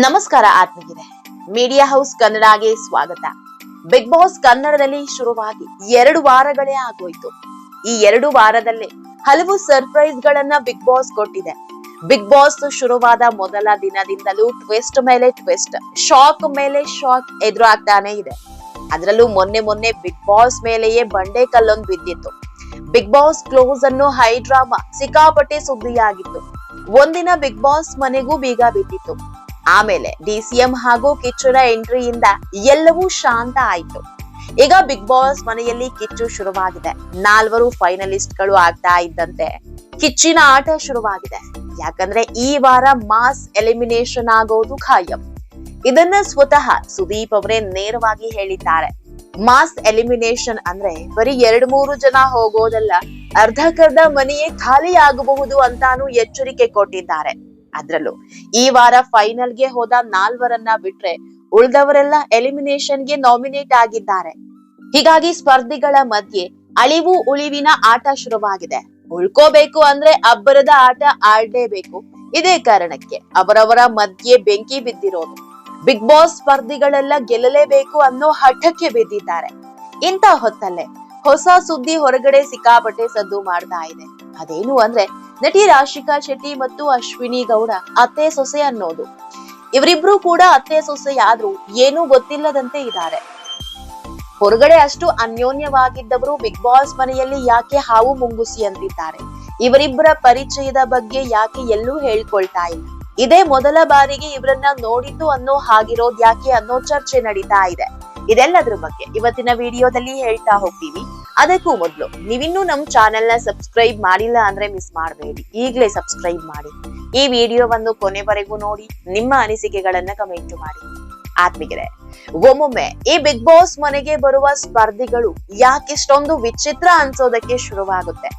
ನಮಸ್ಕಾರ ಆತ್ಮೀಯರೇ. Media house ಕನ್ನಡಗೆ ಸ್ವಾಗತ. ಬಿಗ್ ಬಾಸ್ ಕನ್ನಡದಲ್ಲಿ ಶುರುವಾಗಿ ಎರಡು ವಾರಗಳೇ ಆಗೋಯ್ತು. ಈ ಎರಡು ವಾರದಲ್ಲಿ ಹಲವು ಸರ್ಪ್ರೈಸ್ ಗಳನ್ನ ಬಿಗ್ ಬಾಸ್ ಕೊಟ್ಟಿದೆ. ಬಿಗ್ ಬಾಸ್ ಶುರುವಾದ ಮೊದಲ ದಿನದಿಂದಲೂ ಟ್ವಿಸ್ಟ್ ಮೇಲೆ ಟ್ವಿಸ್ಟ್ ಶಾಕ್ ಮೇಲೆ ಶಾಕ್ ಎದುರಾಗ್ತಾನೆ ಇದೆ. ಅದರಲ್ಲೂ ಮೊನ್ನೆ ಮೊನ್ನೆ ಬಿಗ್ ಬಾಸ್ ಮೇಲೆಯೇ ಬಂಡೆ ಕಲ್ಲೊಂದು ಬಿದ್ದಿತ್ತು. ಬಿಗ್ ಬಾಸ್ ಕ್ಲೋಸ್ ಅನ್ನು ಹೈ ಡ್ರಾಮಾ ಸಿಕ್ಕಾಪಟ್ಟೆ ಸುದ್ದಿಯಾಗಿತ್ತು. ಒಂದಿನ ಬಿಗ್ ಬಾಸ್ ಮನೆಗೂ ಬೀಗ ಬಿದ್ದಿತ್ತು. ಆಮೇಲೆ ಡಿಸಿಎಂ ಹಾಗೂ ಕಿಚ್ಚುರ ಎಂಟ್ರಿಯಿಂದ ಎಲ್ಲವೂ ಶಾಂತ ಆಯ್ತು. ಈಗ ಬಿಗ್ ಬಾಸ್ ಮನೆಯಲ್ಲಿ ಕಿಚ್ಚು ಶುರುವಾಗಿದೆ. ನಾಲ್ವರು ಫೈನಲಿಸ್ಟ್ಗಳು ಆಗ್ತಾ ಇದ್ದಂತೆ ಕಿಚ್ಚಿನ ಆಟ ಶುರುವಾಗಿದೆ. ಯಾಕಂದ್ರೆ ಈ ವಾರ ಮಾಸ್ ಎಲಿಮಿನೇಷನ್ ಆಗೋದು ಖಾಯಂ. ಇದನ್ನ ಸ್ವತಃ ಸುದೀಪ್ ಅವರೇ ನೇರವಾಗಿ ಹೇಳಿದ್ದಾರೆ. ಮಾಸ್ ಎಲಿಮಿನೇಷನ್ ಅಂದ್ರೆ ಬರೀ ಎರಡ್ ಮೂರು ಜನ ಹೋಗೋದಲ್ಲ ಅರ್ಧಕರ್ಧ ಮನೆಯೇ ಖಾಲಿ ಆಗಬಹುದು ಅಂತಾನು ಎಚ್ಚರಿಕೆ ಕೊಟ್ಟಿದ್ದಾರೆ. ಅದ್ರಲ್ಲೂ. ಈ ವಾರ ಫೈನಲ್ಗೆ ಹೋದ ನಾಲ್ವರನ್ನ ಬಿಟ್ರೆ ಉಳಿದವರೆಲ್ಲ ಎಲಿಮಿನೇಷನ್ಗೆ ನಾಮಿನೇಟ್ ಆಗಿದ್ದಾರೆ. ಹೀಗಾಗಿ ಸ್ಪರ್ಧಿಗಳ ಮಧ್ಯೆ ಅಳಿವು ಉಳಿವಿನ ಆಟ ಶುರುವಾಗಿದೆ. ಉಳ್ಕೋಬೇಕು ಅಂದ್ರೆ ಅಬ್ಬರದ ಆಟ ಆಡ್ಲೇಬೇಕು. ಇದೇ ಕಾರಣಕ್ಕೆ ಅವರವರ ಮಧ್ಯೆ ಬೆಂಕಿ ಬಿದ್ದಿರೋದು. ಬಿಗ್ ಬಾಸ್ ಸ್ಪರ್ಧಿಗಳೆಲ್ಲ ಗೆಲ್ಲಲೇಬೇಕು ಅನ್ನೋ ಹಠಕ್ಕೆ ಬಿದ್ದಿದ್ದಾರೆ. ಇಂಥ ಹೊತ್ತಲ್ಲೇ ಹೊಸ ಸುದ್ದಿ ಹೊರಗಡೆ ಸಿಕ್ಕಾಪಟ್ಟೆ ಸದ್ದು ಮಾಡ್ತಾ ಇದೆ. ಅದೇನು ಅಂದ್ರೆ, ನಟಿ ರಾಶಿಕಾ ಶೆಟ್ಟಿ ಮತ್ತು ಅಶ್ವಿನಿ ಗೌಡ ಅತ್ತೆ ಸೊಸೆ ಅನ್ನೋದು. ಇವರಿಬ್ರು ಕೂಡ ಅತ್ತೆ ಸೊಸೆ ಆದ್ರೂ ಏನೂ ಗೊತ್ತಿಲ್ಲದಂತೆ ಇದ್ದಾರೆ. ಹೊರಗಡೆ ಅಷ್ಟು ಅನ್ಯೋನ್ಯವಾಗಿದ್ದವರು ಬಿಗ್ ಬಾಸ್ ಮನೆಯಲ್ಲಿ ಯಾಕೆ ಹಾವು ಮುಂಗುಸಿ ಅಂತಿದ್ದಾರೆ? ಇವರಿಬ್ಬರ ಪರಿಚಯದ ಬಗ್ಗೆ ಯಾಕೆ ಎಲ್ಲೂ ಹೇಳ್ಕೊಳ್ತಾ ಇಲ್ಲ? ಇದೇ ಮೊದಲ ಬಾರಿಗೆ ಇವರನ್ನ ನೋಡಿದ್ದು ಅನ್ನೋ ಹಾಗಿರೋದ್ ಯಾಕೆ ಅನ್ನೋ ಚರ್ಚೆ ನಡೀತಾ ಇದೆ. ಇದೆಲ್ಲದ್ರ ಬಗ್ಗೆ ಇವತ್ತಿನ ವಿಡಿಯೋದಲ್ಲಿ ಹೇಳ್ತಾ ಹೋಗ್ತೀವಿ. ಅದಕ್ಕೂ ಮೊದಲು. ನೀವಿನ್ನೂ ನಮ್ಮ ಚಾನೆಲ್ನ ಸಬ್ಸ್ಕ್ರೈಬ್ ಮಾಡಿಲ್ಲ ಅಂದ್ರೆ ಮಿಸ್ ಮಾಡಬೇಡಿ. ಈಗಲೇ ಸಬ್ಸ್ಕ್ರೈಬ್ ಮಾಡಿ. ಈ ವಿಡಿಯೋವನ್ನು ಕೊನೆವರೆಗೂ ನೋಡಿ, ನಿಮ್ಮ ಅನಿಸಿಕೆಗಳನ್ನ ಕಮೆಂಟ್ ಮಾಡಿ. ಆತ್ಮಿಕರೆ ಒಮ್ಮೊಮ್ಮೆ ಈ ಬಿಗ್ ಬಾಸ್ ಮನೆಗೆ ಬರುವ ಸ್ಪರ್ಧಿಗಳು ಯಾಕಿಷ್ಟೊಂದು ವಿಚಿತ್ರ ಅನ್ಸೋದಕ್ಕೆ ಶುರುವಾಗುತ್ತೆ.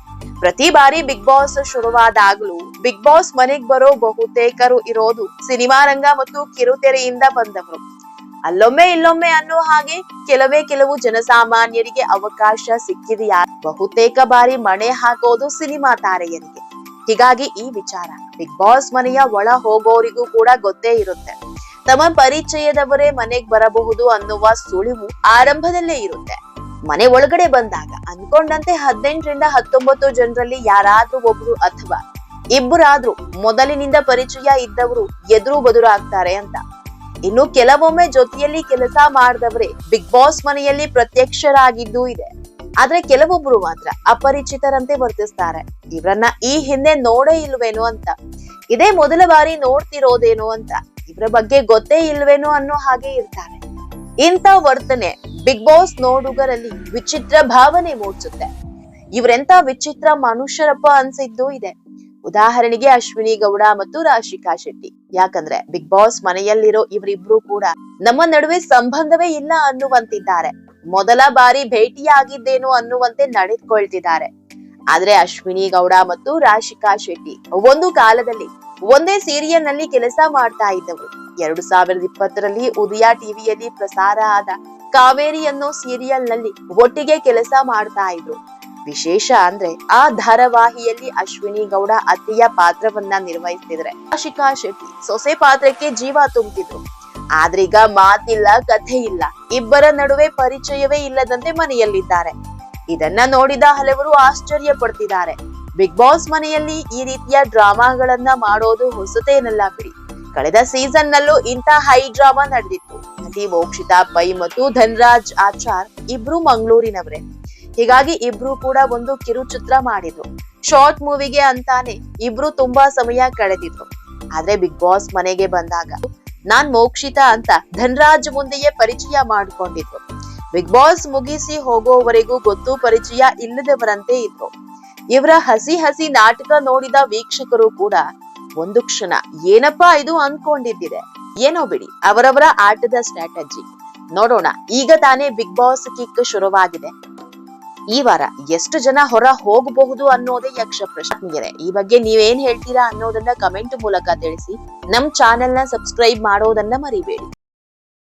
ಪ್ರತಿ ಬಾರಿ ಬಿಗ್ ಬಾಸ್ ಶುರುವಾದಾಗ್ಲೂ ಬಿಗ್ ಬಾಸ್ ಮನೆಗ್ ಬರೋ ಬಹುತೇಕರು ಇರೋದು ಸಿನಿಮಾ ರಂಗ ಮತ್ತು ಕಿರುತೆರೆಯಿಂದ ಬಂದವರು. ಅಲ್ಲೊಮ್ಮೆ ಇಲ್ಲೊಮ್ಮೆ ಅನ್ನೋ ಹಾಗೆ ಕೆಲವೇ ಕೆಲವು ಜನಸಾಮಾನ್ಯರಿಗೆ ಅವಕಾಶ ಸಿಕ್ಕಿದೆಯಾ? ಬಹುತೇಕ ಬಾರಿ ಮಣೆ ಹಾಕೋದು ಸಿನಿಮಾ ತಾರೆಯರಿಗೆ. ಹೀಗಾಗಿ ಈ ವಿಚಾರ, ಬಿಗ್ ಬಾಸ್ ಮನೆಯ ಒಳ ಹೋಗೋರಿಗೂ ಕೂಡ ಗೊತ್ತೇ ಇರುತ್ತೆ. ತಮ್ಮ ಪರಿಚಯದವರೇ ಮನೆಗ್ ಬರಬಹುದು ಅನ್ನುವ ಸುಳಿವು ಆರಂಭದಲ್ಲೇ ಇರುತ್ತೆ. ಮನೆ ಒಳಗಡೆ ಬಂದಾಗ ಅನ್ಕೊಂಡಂತೆ ಹದಿನೆಂಟರಿಂದ ಹತ್ತೊಂಬತ್ತು ಜನರಲ್ಲಿ ಯಾರಾದ್ರೂ ಒಬ್ರು ಅಥವಾ ಇಬ್ಬರಾದ್ರೂ ಮೊದಲಿನಿಂದ ಪರಿಚಯ ಇದ್ದವರು ಎದುರು ಬದುರು ಆಗ್ತಾರೆ ಅಂತ. ಇನ್ನು ಕೆಲವೊಮ್ಮೆ ಜೊತೆಯಲ್ಲಿ ಕೆಲಸ ಮಾಡಿದವರೇ ಬಿಗ್ ಬಾಸ್ ಮನೆಯಲ್ಲಿ ಪ್ರತ್ಯಕ್ಷರಾಗಿದ್ದು ಇದೆ. ಆದ್ರೆ ಕೆಲವೊಬ್ರು ಮಾತ್ರ ಅಪರಿಚಿತರಂತೆ ವರ್ತಿಸ್ತಾರೆ. ಇವ್ರನ್ನ ಈ ಹಿಂದೆ ನೋಡೇ ಇಲ್ವೇನೋ ಅಂತ. ಇದೇ ಮೊದಲ ಬಾರಿ ನೋಡ್ತಿರೋದೇನೋ ಅಂತ. ಇವ್ರ ಬಗ್ಗೆ ಗೊತ್ತೇ ಇಲ್ವೇನೋ ಅನ್ನೋ ಹಾಗೆ ಇರ್ತಾರೆ. ಇಂಥ ವರ್ತನೆ ಬಿಗ್ ಬಾಸ್ ನೋಡುಗರಲ್ಲಿ ವಿಚಿತ್ರ ಭಾವನೆ ಮೂಡಿಸುತ್ತೆ. ಇವರೆಂತ ವಿಚಿತ್ರ ಮನುಷ್ಯರಪ್ಪ ಅನ್ಸಿದ್ದು ಇದೆ. ಉದಾಹರಣೆಗೆ ಅಶ್ವಿನಿ ಗೌಡ ಮತ್ತು ರಾಶಿಕಾ ಶೆಟ್ಟಿ. ಯಾಕಂದ್ರೆ ಬಿಗ್ ಬಾಸ್ ಮನೆಯಲ್ಲಿರೋ ಇವರಿಬ್ರು ಕೂಡ ನಮ್ಮ ನಡುವೆ ಸಂಬಂಧವೇ ಇಲ್ಲ ಅನ್ನುವಂತಿದ್ದಾರೆ. ಮೊದಲ ಬಾರಿ ಭೇಟಿಯಾಗಿದ್ದೇನೋ ಅನ್ನುವಂತೆ ನಡೆದುಕೊಳ್ತಿದ್ದಾರೆ. ಆದ್ರೆ ಅಶ್ವಿನಿ ಗೌಡ ಮತ್ತು ರಾಶಿಕಾ ಶೆಟ್ಟಿ ಒಂದು ಕಾಲದಲ್ಲಿ ಒಂದೇ ಸೀರಿಯಲ್ನಲ್ಲಿ ಕೆಲಸ ಮಾಡ್ತಾ ಇದ್ದವರು ಎರಡು ಸಾವಿರದ ಇಪ್ಪತ್ತರಲ್ಲಿ ಉದಯ ಟಿವಿಯಲ್ಲಿ ಪ್ರಸಾರ ಆದ ಕಾವೇರಿ ಅನ್ನೋ ಸೀರಿಯಲ್ನಲ್ಲಿ ಒಟ್ಟಿಗೆ ಕೆಲಸ ಮಾಡ್ತಾ ಇದ್ರು. ವಿಶೇಷ ಅಂದ್ರೆ ಆ ಧಾರಾವಾಹಿಯಲ್ಲಿ ಅಶ್ವಿನಿ ಗೌಡ ಅತಿಯ ಪಾತ್ರವನ್ನ ನಿರ್ವಹಿಸ್ತಿದ್ರೆ. ಆಶಿಕಾ ಶೆಟ್ಟಿ ಸೊಸೆ ಪಾತ್ರಕ್ಕೆ ಜೀವ ತುಂಬಿದ್ರು. ಆದ್ರೀಗ ಮಾತಿಲ್ಲ, ಕಥೆ ಇಲ್ಲ. ಇಬ್ಬರ ನಡುವೆ ಪರಿಚಯವೇ ಇಲ್ಲದಂತೆ ಮನೆಯಲ್ಲಿದ್ದಾರೆ. ಇದನ್ನ ನೋಡಿದ ಹಲವರು ಆಶ್ಚರ್ಯ ಪಡ್ತಿದ್ದಾರೆ ಬಿಗ್ ಬಾಸ್ ಮನೆಯಲ್ಲಿ ಈ ರೀತಿಯ ಡ್ರಾಮಾಗಳನ್ನ ಮಾಡೋದು ಹೊಸತೇನಲ್ಲ ಬಿಡಿ. ಕಳೆದ ಸೀಸನ್ ನಲ್ಲೂ ಇಂಥ ಹೈ ಡ್ರಾಮಾ ನಡೆದಿತ್ತು. ನಟಿ ಮೋಕ್ಷಿತಾ ಪೈ ಮತ್ತು ಧನ್ರಾಜ್ ಆಚಾರ್ ಇಬ್ರು ಮಂಗಳೂರಿನವರೇ. ಹೀಗಾಗಿ ಇಬ್ರು ಕೂಡ ಒಂದು ಕಿರುಚಿತ್ರ ಮಾಡಿದ್ರು. ಶಾರ್ಟ್ ಮೂವಿಗೆ ಅಂತಾನೆ ಇಬ್ರು ತುಂಬಾ ಸಮಯ ಕಳೆದಿದ್ರು. ಆದ್ರೆ ಬಿಗ್ ಬಾಸ್ ಮನೆಗೆ ಬಂದಾಗ ನಾನ್ ಮೋಕ್ಷಿತಾ ಅಂತ ಧನ್ರಾಜ್ ಮುಂದೆಯೇ ಪರಿಚಯ ಮಾಡಿಕೊಂಡಿದ್ರು. ಬಿಗ್ ಬಾಸ್ ಮುಗಿಸಿ ಹೋಗೋವರೆಗೂ ಗೊತ್ತು ಪರಿಚಯ ಇಲ್ಲದವರಂತೆ ಇದ್ರು. ಇವರ ಹಸಿ ಹಸಿ ನಾಟಕ ನೋಡಿದ ವೀಕ್ಷಕರು ಕೂಡ ಒಂದು ಕ್ಷಣ, ಏನಪ್ಪಾ ಇದು? ಅನ್ಕೊಂಡಿದ್ದಿದೆ. ಏನೋ ಬಿಡಿ, ಅವರವರ ಆಟದ ಸ್ಟ್ರಾಟಜಿ ನೋಡೋಣ, ಈಗ ತಾನೇ ಬಿಗ್ ಬಾಸ್ ಕಿಕ್ ಶುರುವಾಗಿದೆ. ಈ ವಾರ ಎಷ್ಟು ಜನ ಹೊರ ಹೋಗಬಹುದು ಅನ್ನೋದೇ ಯಕ್ಷ ಪ್ರಶ್ನೆ ಈ ಬಗ್ಗೆ ನೀವೇನ್ ಹೇಳ್ತೀರಾ ಅನ್ನೋದನ್ನ ಕಮೆಂಟ್ ಮೂಲಕ ತಿಳಿಸಿ. ನಮ್ ಚಾನೆಲ್ನ ಸಬ್ಸ್ಕ್ರೈಬ್ ಮಾಡೋದನ್ನ ಮರಿಬೇಡಿ.